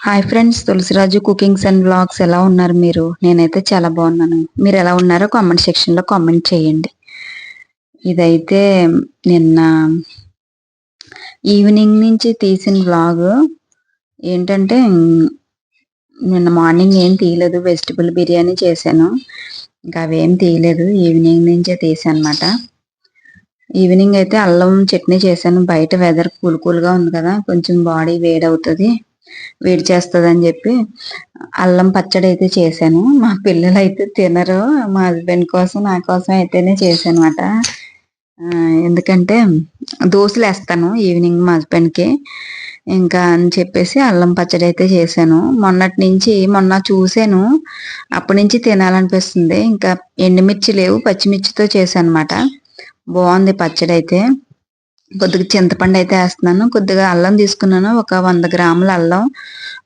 Hi friends Tulasiraju cookings and blogs ఎలా ఉన్నారు మీరు? నేనైతే చాలా బాగున్నాను. మీరు ఎలా ఉన్నారో కామెంట్ సెక్షన్లో కామెంట్ చేయండి. ఇదైతే నిన్న ఈవినింగ్ నుంచి తీసిన బ్లాగ్ ఏంటంటే నిన్న మార్నింగ్ ఏం తీయలేదు వెజిటబుల్ బిర్యానీ చేశాను. ఇంకా అవేం తీయలేదు ఈవినింగ్ నుంచే తీసాను అనమాట ఈవినింగ్ అయితే అల్లం చట్నీ చేశాను. బయట వెదర్ కూల్ కూల్గా ఉంది కదా కొంచెం బాడీ వేడవుతుంది. వేడి చేస్తుందని చెప్పి అల్లం పచ్చడి అయితే చేశాను. మా పిల్లలు అయితే తినరు మా హస్బెండ్ కోసం నా కోసం అయితేనే చేశాను అనమాట ఎందుకంటే దోశలు వేస్తాను ఈవినింగ్ మా హస్బెండ్కి ఇంకా అని చెప్పేసి అల్లం పచ్చడి అయితే చేశాను. మొన్నటి నుంచి మొన్న చూసాను అప్పటి నుంచి తినాలనిపిస్తుంది. ఇంకా ఎండుమిర్చి లేవు పచ్చిమిర్చితో చేశాను అనమాట బాగుంది పచ్చడి అయితే. కొద్దిగా చింతపండు అయితే వేస్తున్నాను. కొద్దిగా అల్లం తీసుకున్నాను. ఒక వంద గ్రాముల అల్లం.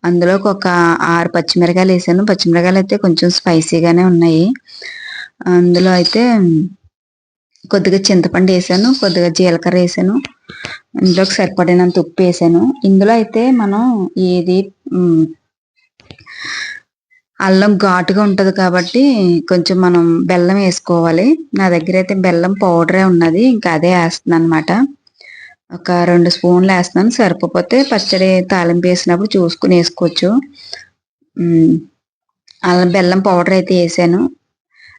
అందులోకి ఒక ఆరు పచ్చిమిరకాయలు వేసాను. పచ్చిమిరకాయలు అయితే కొంచెం స్పైసీగానే ఉన్నాయి. అందులో అయితే కొద్దిగా చింతపండు వేసాను. కొద్దిగా జీలకర్ర వేసాను. ఇందులోకి సరిపడినంత ఉప్పు వేసాను. ఇందులో అయితే మనం ఏది అల్లం ఘాటుగా ఉంటుంది కాబట్టి కొంచెం మనం బెల్లం వేసుకోవాలి. నా దగ్గర అయితే బెల్లం పౌడరే ఉన్నది. ఇంకా అదే వేస్తుంది అనమాట ఒక రెండు స్పూన్లు వేస్తున్నాను. సరిపోతే పచ్చడి తాలింపు వేసినప్పుడు చూసుకుని వేసుకోవచ్చు. అల్లం బెల్లం పౌడర్ అయితే వేసాను.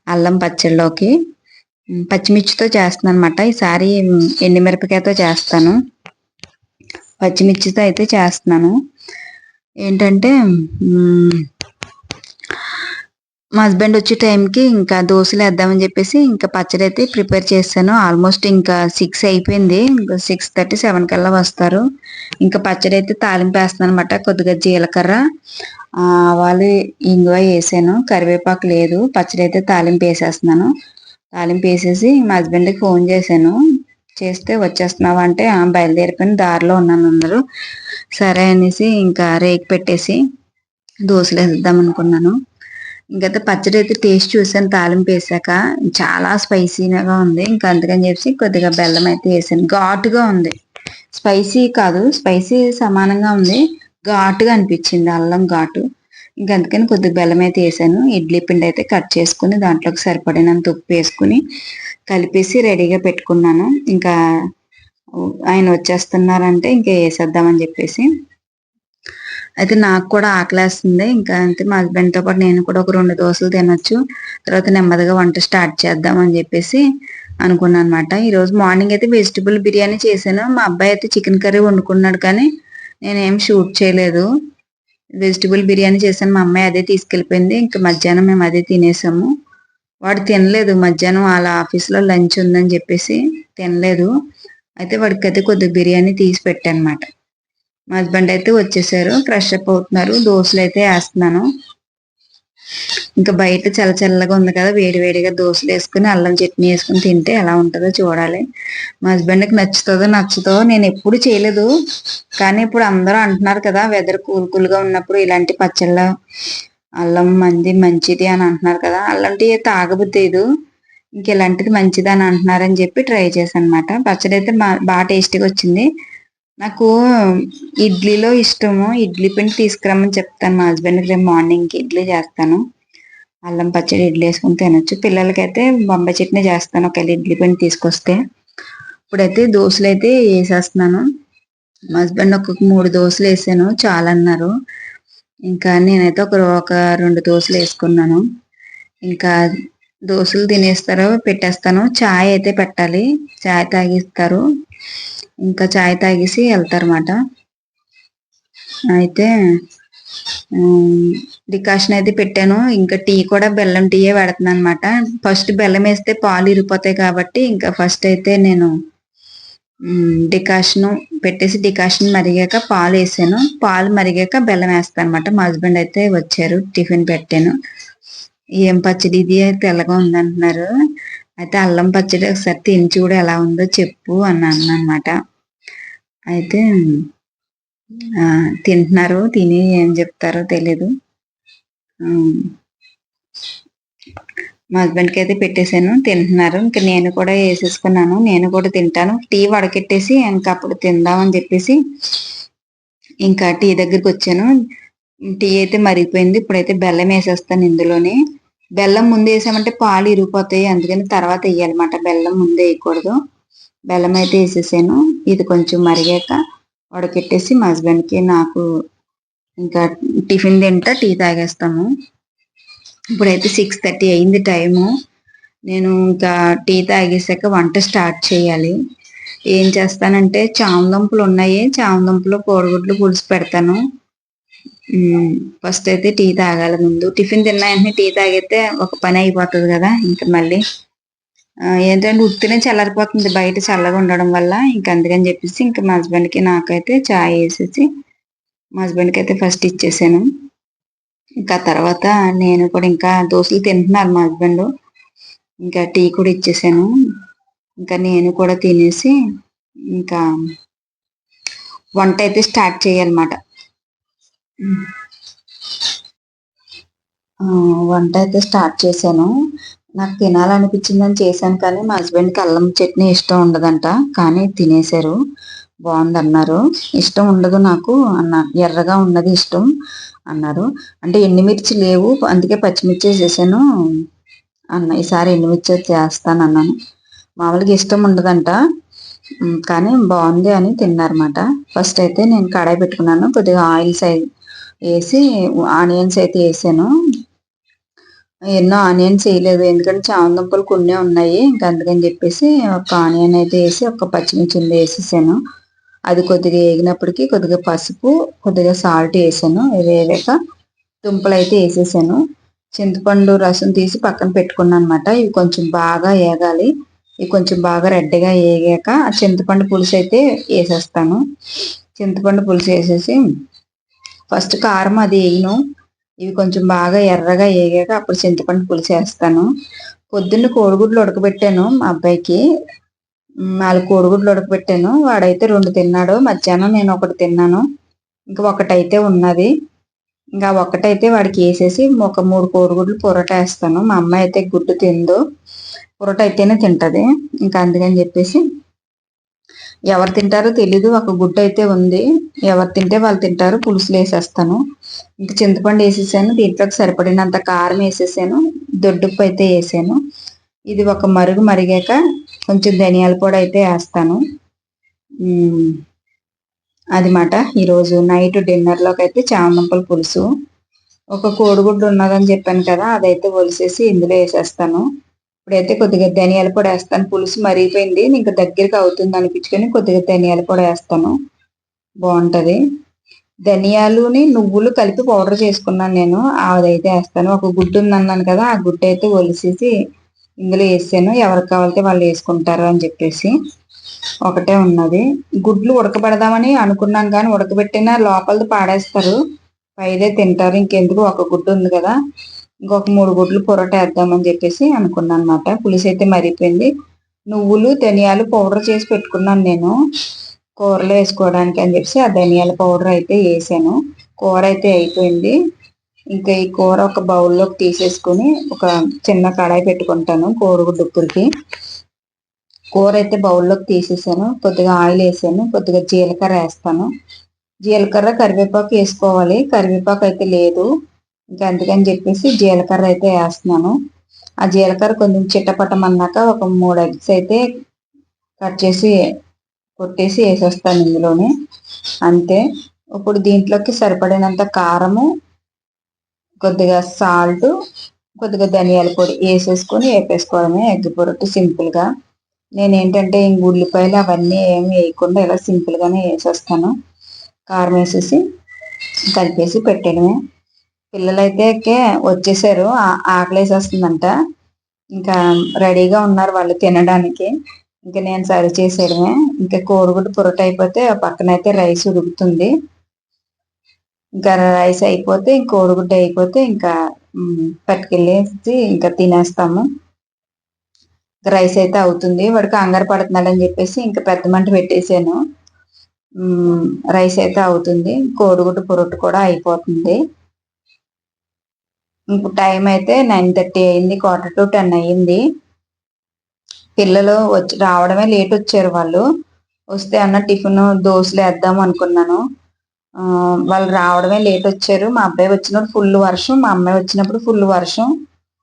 అల్లం పచ్చడిలోకి. పచ్చిమిర్చితో చేస్తున్నాను అనమాట ఈసారి ఎండిమిరపకాయతో చేస్తాను. పచ్చిమిర్చితో అయితే చేస్తున్నాను. ఏంటంటే మా హస్బెండ్ వచ్చే టైంకి ఇంకా దోశలు వేద్దామని చెప్పేసి ఇంకా పచ్చడి అయితే ప్రిపేర్ చేశాను ఆల్మోస్ట్ ఇంకా సిక్స్ అయిపోయింది. ఇంకా సిక్స్ థర్టీ సెవెన్ కల్లా వస్తారు. ఇంకా పచ్చడి అయితే తాలింపు వేస్తున్నాను అనమాట కొద్దిగా జీలకర్ర. ఆవాలు ఇంగువ వేసాను. కరివేపాకు లేదు. పచ్చడి అయితే తాలింపు వేసేస్తున్నాను. తాలింపు వేసేసి మా హస్బెండ్కి ఫోన్ చేశాను. చేస్తే వచ్చేస్తున్నావా? అంటే బయలుదేరిపోయిన దారిలో ఉన్నాను అందరూ. సరే అనేసి ఇంకా రేకి పెట్టేసి దోశలు వేద్దాం అనుకున్నాను. ఇంకైతే పచ్చడి అయితే టేస్ట్ చూసాను తాలింపు వేసాక. చాలా స్పైసీగా ఉంది. ఇంకా అందుకని చెప్పి కొద్దిగా బెల్లం అయితే వేసాను. ఘాటుగా ఉంది. స్పైసీ కాదు స్పైసీ సమానంగా ఉంది. ఘాటుగా అనిపించింది అల్లం ఘాటు. ఇంకా అందుకని కొద్దిగా బెల్లం అయితే వేసాను. ఇడ్లీ పిండి అయితే కట్ చేసుకుని దాంట్లోకి సరిపడినంత ఉప్పు వేసుకుని కలిపేసి రెడీగా పెట్టుకున్నాను. ఇంకా ఆయన వచ్చేస్తున్నారంటే ఇంకా వేసేద్దామని చెప్పేసి అయితే నాకు కూడా ఆకలేస్తుంది. ఇంకా అంతే మా హస్బెండ్తో పాటు నేను కూడా ఒక రెండు దోశలు తినొచ్చు. తర్వాత నెమ్మదిగా వంట స్టార్ట్ చేద్దాం అని చెప్పేసి అనుకున్నాను అనమాట ఈరోజు మార్నింగ్ అయితే వెజిటబుల్ బిర్యానీ చేశాను. మా అబ్బాయి అయితే చికెన్ కర్రీ వండుకున్నాడు కానీ నేనేం షూట్ చేయలేదు. వెజిటబుల్ బిర్యానీ చేశాను. మా అమ్మాయి అదే తీసుకెళ్ళిపోయింది. ఇంకా మధ్యాహ్నం మేము అదే తినేసాము. వాడు తినలేదు. మధ్యాహ్నం వాళ్ళ ఆఫీస్లో లంచ్ ఉందని చెప్పేసి తినలేదు. అయితే వాడికి అయితే కొద్దిగా బిర్యానీ తీసి పెట్టానమాట. మా హస్బెండ్ అయితే వచ్చేసారు ఫ్రెష్ అప్ అవుతున్నారు. దోశలు అయితే వేస్తున్నాను. ఇంకా బయట చల్ల చల్లగా ఉంది కదా వేడి వేడిగా దోశలు వేసుకుని అల్లం చట్నీ వేసుకుని తింటే ఎలా ఉంటుందో చూడాలి. మా హస్బెండ్కి నచ్చుతుందో నచ్చుతో నేను ఎప్పుడు చేయలేదు. కానీ ఇప్పుడు అందరూ అంటున్నారు కదా వెదర్ కూల్ కూల్గా ఉన్నప్పుడు ఇలాంటి పచ్చళ్ళ అల్లం మంది మంచిది అని అంటున్నారు కదా అల్లంటి తాగబుద్దేదు ఇంక ఇలాంటిది మంచిది అని అంటున్నారని చెప్పి ట్రై చేశాను అనమాట పచ్చడి అయితే బాగా టేస్టీగా వచ్చింది. నాకు ఇడ్లీలో ఇష్టము. ఇడ్లీ పిండి తీసుకురమ్మని చెప్తాను మా హస్బెండ్కి రేపు మార్నింగ్కి ఇడ్లీ చేస్తాను. అల్లం పచ్చడి ఇడ్లీ వేసుకుని తినొచ్చు. పిల్లలకైతే బొంబాయి చట్నీ చేస్తాను ఒకవేళ ఇడ్లీ పిండి తీసుకొస్తే. ఇప్పుడైతే దోశలు అయితే వేసేస్తున్నాను. మా హస్బెండ్ ఒక మూడు దోశలు వేసాను. చాలా అన్నారు ఇంకా నేనైతే ఒక ఒక రెండు దోశలు వేసుకున్నాను. ఇంకా దోశలు తినేస్తారో పెట్టేస్తాను. చాయ్ అయితే పెట్టాలి. చాయ్ తాగిస్తారు. ఇంకా చాయ్ తాగేసి వెళ్తారన్నమాట. అయితే డికాషన్ అయితే పెట్టాను. ఇంకా టీ కూడా బెల్లం టీయే పెడుతున్నాను అనమాట ఫస్ట్ బెల్లం వేస్తే పాలు ఇరిపోతాయి కాబట్టి ఇంకా ఫస్ట్ అయితే నేను డికాషన్ పెట్టేసి డికాషన్ మరిగాక పాలు వేసాను. పాలు మరిగాక బెల్లం వేస్తాను అనమాట మా హస్బెండ్ అయితే వచ్చారు టిఫిన్ పెట్టాను. ఏం పచ్చడి ఇది? తెల్లగా ఉందంటున్నారు. అయితే అల్లం పచ్చడి ఒకసారి తిని చూడు ఎలా ఉందో చెప్పు అన్నాను అనమాట అయితే తింటున్నారు తిని ఏం చెప్తారో తెలీదు. మా హస్బెండ్కి అయితే పెట్టేశాను తింటున్నారు. ఇంకా నేను కూడా వేసేసుకున్నాను నేను కూడా తింటాను. టీ వడకెట్టేసి ఇంకా అప్పుడు తిందామని చెప్పేసి ఇంకా టీ దగ్గరికి వచ్చాను టీ అయితే మరిగిపోయింది ఇప్పుడైతే బెల్లం వేసేస్తాను ఇందులోనే. బెల్లం ముందు వేసామంటే పాలు ఇరిగిపోతాయి. అందుకని తర్వాత వేయాలన్నమాట. బెల్లం ముందే వేయకూడదు. బెల్లం అయితే వేసేసాను. ఇది కొంచెం మరిగాక ఉడకెట్టేసి మా హస్బెండ్కి నాకు ఇంకా టిఫిన్ తింటా టీ తాగేస్తాము. ఇప్పుడైతే సిక్స్ థర్టీ అయింది టైము. నేను ఇంకా టీ తాగేసాక వంట స్టార్ట్ చేయాలి. ఏం చేస్తానంటే చామదుంపలు ఉన్నాయి. చామదుంపలు కోడిగుడ్లు పులుసు పెడతాను. ఫస్ట్ అయితే టీ తాగాలి ముందు. టిఫిన్ తిన్న వెంటనే టీ తాగితే ఒక పని అయిపోతుంది కదా ఇంకా మళ్ళీ. ఏంటంటే ఉత్తినే చల్లారిపోతుంది బయట చల్లగా ఉండడం వల్ల. ఇంకా అందుకని చెప్పేసి ఇంకా మా హస్బెండ్కి నాకైతే చాయ్ వేసేసి మా హస్బెండ్కి అయితే ఫస్ట్ ఇచ్చేసాను. ఇంకా తర్వాత నేను కూడా ఇంకా దోశలు తింటున్నారు మా హస్బెండ్ ఇంకా టీ కూడా ఇచ్చేసాను. ఇంకా నేను కూడా తినేసి ఇంకా వంట అయితే స్టార్ట్ చేయాలన్నమాట. వంట అయితే స్టార్ట్ చేశాను. నాకు తినాలనిపించిందని చేశాను కానీ మా హస్బెండ్కి అల్లం చట్నీ ఇష్టం ఉండదంట. కానీ తినేశారు. బాగుంది అన్నారు ఇష్టం ఉండదు నాకు అన్న ఎర్రగా ఉన్నది ఇష్టం అన్నారు. అంటే ఎండుమిర్చి లేవు అందుకే పచ్చిమిర్చి చేశాను అన్న ఈసారి ఎండుమిర్చి చేస్తాను అన్నాను మామూలుగా ఇష్టం ఉండదంట. కానీ బాగుంది అని తిన్నారన్నమాట. ఫస్ట్ అయితే నేను కడాయి పెట్టుకున్నాను. కొద్దిగా ఆయిల్స్ వేసి ఆనియన్స్ అయితే వేసాను. ఎన్నో ఆనియన్స్ వేయలేదు. ఎందుకంటే చామదుంపలు కొన్ని ఉన్నాయి. ఇంకా అందుకని చెప్పేసి ఒక ఆనియన్ అయితే వేసి ఒక పచ్చిమిర్చి వేసేసాను. అది కొద్దిగా వేగినప్పటికీ కొద్దిగా పసుపు కొద్దిగా సాల్ట్ వేసాను. వేగాక దుంపలు అయితే వేసేసాను. చింతపండు రసం తీసి పక్కన పెట్టుకున్నాను అనమాట ఇవి కొంచెం బాగా వేగాలి ఇవి కొంచెం బాగా రెడ్గా వేగాక చింతపండు పులుసు అయితే వేసేస్తాను. చింతపండు పులుసు వేసేసి ఫస్ట్ కారం అది వేయను. ఇవి కొంచెం బాగా ఎర్రగా వేగాక అప్పుడు చింతపండు పులుసు వేస్తాను పొద్దున్న కోడిగుడ్లు ఉడకబెట్టాను మా అబ్బాయికి. నాలుగు కోడిగుడ్లు ఉడకబెట్టాను. వాడైతే రెండు తిన్నాడు. మధ్యాహ్నం నేను ఒకటి తిన్నాను. ఇంకా ఒకటైతే ఉన్నది. ఇంకా ఒకటైతే వాడికి వేసేసి ఒక మూడు కోడిగుడ్లు పొరట వేస్తాను. మా అమ్మాయి అయితే గుడ్డు తిందో. పొరట అయితేనే తింటది. ఇంకా అందుకని చెప్పేసి ఎవరు తింటారో తెలీదు ఒక గుడ్డ అయితే ఉంది. ఎవరు తింటే వాళ్ళు తింటారు పులుసులు వేసేస్తాను. ఇంకా చింతపండు వేసేసాను దీంట్లోకి సరిపడినంత కారం వేసేసాను దొడ్డుప్పు అయితే వేసాను. ఇది ఒక మరుగు మరిగాక కొంచెం ధనియాల పొడి అయితే వేస్తాను. అది మాట ఈరోజు నైట్ డిన్నర్లోకి అయితే చామంపల పులుసు. ఒక కోడిగుడ్డు ఉన్నదని చెప్పాను కదా అదైతే ఒలిసేసి ఇందులో వేసేస్తాను. ఇప్పుడైతే కొద్దిగా ధనియాల పొడి వేస్తాను. పులుసు మరిగిపోయింది. ఇంకా దగ్గరికి అవుతుంది అనిపించుకొని కొద్దిగా ధనియాల పొడి వేస్తాను. బాగుంటుంది. ధనియాలుని నువ్వులు కలిపి పౌడర్ చేసుకున్నాను నేను. అదైతే వేస్తాను. ఒక గుడ్డు ఉందన్నాను కదా ఆ గుడ్డు అయితే ఒలిసేసి ఇందులో వేసాను. ఎవరికి కావాలితే వాళ్ళు వేసుకుంటారు అని చెప్పేసి. ఒకటే ఉన్నది. గుడ్లు ఉడకబెడదామని అనుకున్నాం కానీ ఉడకబెట్టిన లోపలది పాడేస్తారు. పైదే తింటారు. ఇంకెందుకు? ఒక గుడ్డు ఉంది కదా. ఇంకొక మూడు గుడ్లు పొరట వేద్దామని చెప్పేసి అనుకున్నాను అనమాట పులుసు అయితే మరిపోయింది నువ్వులు ధనియాలు పౌడర్ చేసి పెట్టుకున్నాను నేను. కూరలో వేసుకోవడానికి అని చెప్పేసి ఆ ధనియాల పౌడర్ అయితే వేసాను. కూర అయితే అయిపోయింది. ఇంకా ఈ కూర ఒక బౌల్లోకి తీసేసుకుని ఒక చిన్న కడాయి పెట్టుకుంటాను కోడిగుడ్డు ఉప్పురికి కూర అయితే బౌల్లోకి తీసేసాను. కొద్దిగా ఆయిల్ వేసాను. కొద్దిగా జీలకర్ర వేస్తాను. జీలకర్ర కరివేపాకు వేసుకోవాలి. కరివేపాకు అయితే లేదు. ఇంకా అందుకని చెప్పేసి జీలకర్ర అయితే వేస్తున్నాను. ఆ జీలకర్ర కొంచెం చిట్టపట్టమన్నాక ఒక మూడు ఎగ్స్ అయితే కట్ చేసి కొట్టేసి వేసేస్తాను ఇందులోనే. అంతే. ఇప్పుడు దీంట్లోకి సరిపడినంత కారము కొద్దిగా సాల్ట్ కొద్దిగా ధనియాల పొడి వేసేసుకొని వేపేసుకోవడమే ఎగ్ పొరట్టు సింపుల్గా. నేను ఏంటంటే ఇంక ఉల్లిపాయలు అవన్నీ ఏమి వేయకుండా ఇలా సింపుల్గానే వేసేస్తాను. కారం వేసేసి కలిపేసి పెట్టడమే. పిల్లలైతే వచ్చేసారు. ఆకలేసేస్తుందంట. ఇంకా రెడీగా ఉన్నారు వాళ్ళు తినడానికి. ఇంకా నేను సర్వ్ చేసేయడమే. ఇంకా కోడిగుడ్డు పొరట అయిపోతే పక్కనైతే రైస్ ఉడుకుతుంది. ఇంకా రైస్ అయిపోతే కోడిగుడ్డ అయిపోతే ఇంకా పట్టుకెళ్ళేసి ఇంకా తినేస్తాము. రైస్ అయితే అవుతుంది. వాడికి అంగారు పడుతున్నాడని చెప్పేసి ఇంకా పెద్ద మంట పెట్టేసాను రైస్ అయితే అవుతుంది. కోడిగుడ్డు పొరటు కూడా అయిపోతుంది. ఇంక టైం అయితే నైన్ థర్టీ అయింది క్వార్టర్ టు టెన్ అయ్యింది. పిల్లలు వచ్చి రావడమే లేట్ వచ్చారు వాళ్ళు. వస్తే అన్న టిఫిన్ దోశలు వేద్దాం అనుకున్నాను. వాళ్ళు రావడమే లేట్ వచ్చారు. మా అబ్బాయి వచ్చినప్పుడు ఫుల్ వర్షం మా అమ్మాయి వచ్చినప్పుడు ఫుల్ వర్షం.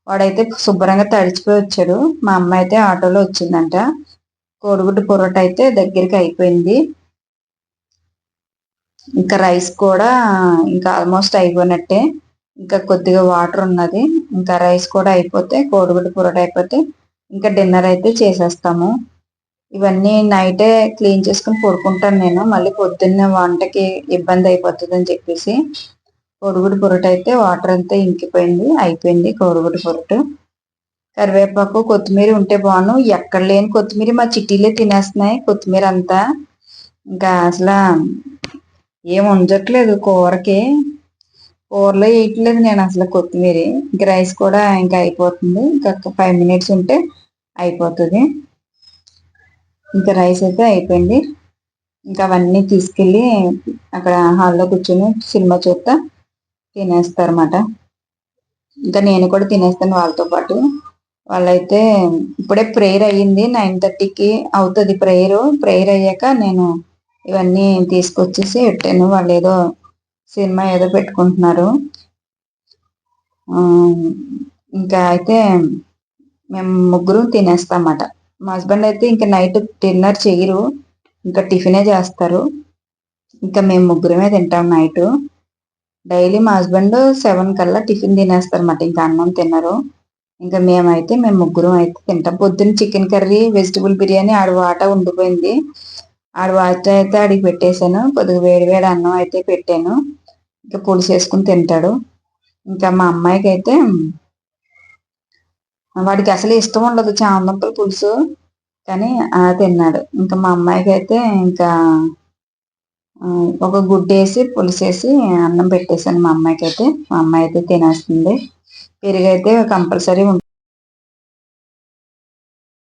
వాడైతే శుభ్రంగా తడిచిపోయి వచ్చాడు. మా అమ్మాయి అయితే ఆటోలో వచ్చిందంట. కోడిగుడ్డు పొరోటా అయితే దగ్గరికి అయిపోయింది. ఇంకా రైస్ కూడా ఇంకా ఆల్మోస్ట్ అయిపోయినట్టే. ఇంకా కొద్దిగా వాటర్ ఉన్నది. ఇంకా రైస్ కూడా అయిపోతే కోడిగుడ్డు పొరట అయిపోతే ఇంకా డిన్నర్ అయితే చేసేస్తాము. ఇవన్నీ నైటే క్లీన్ చేసుకుని పడుకుంటాను నేను. మళ్ళీ పొద్దున్నే వంటకి ఇబ్బంది అయిపోతుంది అని చెప్పేసి కోడిగుడ్డు పొరట అయితే వాటర్ అంతా ఇంకిపోయింది. అయిపోయింది కోడిగుడ్డు పొరటు. కరివేపాకు కొత్తిమీర ఉంటే బాగును ఎక్కడ లేని కొత్తిమీర మా చిట్టీలే తినేస్తున్నాయి కొత్తిమీర అంతా. ఇంకా అసలు ఏం ఉండట్లేదు కూరకి. కూరలో వేయట్లేదు నేను అసలు కొత్తిమీర. ఇంకా రైస్ కూడా ఇంకా అయిపోతుంది. ఇంకా ఫైవ్ మినిట్స్ ఉంటే అయిపోతుంది. ఇంకా రైస్ అయితే అయిపోయింది. ఇంకా అవన్నీ తీసుకెళ్ళి అక్కడ హాల్లో కూర్చొని సినిమా చూస్తా తినేస్తారన్నమాట. ఇంకా నేను కూడా తినేస్తాను వాళ్ళతో పాటు. వాళ్ళైతే ఇప్పుడే ప్రేయర్ అయ్యింది. నైన్ థర్టీకి అవుతుంది ప్రేయర్. ప్రేయర్ అయ్యాక నేను ఇవన్నీ తీసుకొచ్చేసి పెట్టాను. వాళ్ళు ఏదో సినిమా ఏదో పెట్టుకుంటున్నారు. ఇంకా అయితే మేము ముగ్గురు తినేస్తామన్నమాట మా హస్బెండ్ అయితే ఇంకా నైట్ డిన్నర్ చేయరు ఇంకా టిఫినే చేస్తారు. ఇంకా మేము ముగ్గురమే తింటాం నైట్. డైలీ మా హస్బెండ్ సెవెన్ కల్లా టిఫిన్ తినేస్తారు అన్నమాట ఇంకా అన్నం తిన్నారు ఇంకా మేమైతే మేము ముగ్గురం అయితే తింటాం. పొద్దున్న చికెన్ కర్రీ వెజిటబుల్ బిర్యానీ ఆడ వాట ఉండిపోయింది. ఆడ వాట అయితే అడిగి పెట్టేశాను. కొద్దిగా వేడి వేడి అన్నం అయితే పెట్టాను. ఇంకా పులుసు వేసుకుని తింటాడు. ఇంకా మా అమ్మాయికి అయితే వాడికి అసలు ఇష్టం ఉండదు చామదుంపల పులుసు కానీ ఆ తిన్నాడు. ఇంకా మా అమ్మాయికి అయితే ఇంకా ఒక గుడ్డు వేసి పులుసేసి అన్నం పెట్టేశాను మా అమ్మాయికి అయితే మా అమ్మాయి అయితే తినేస్తుంది. పెరుగు అయితే కంపల్సరీ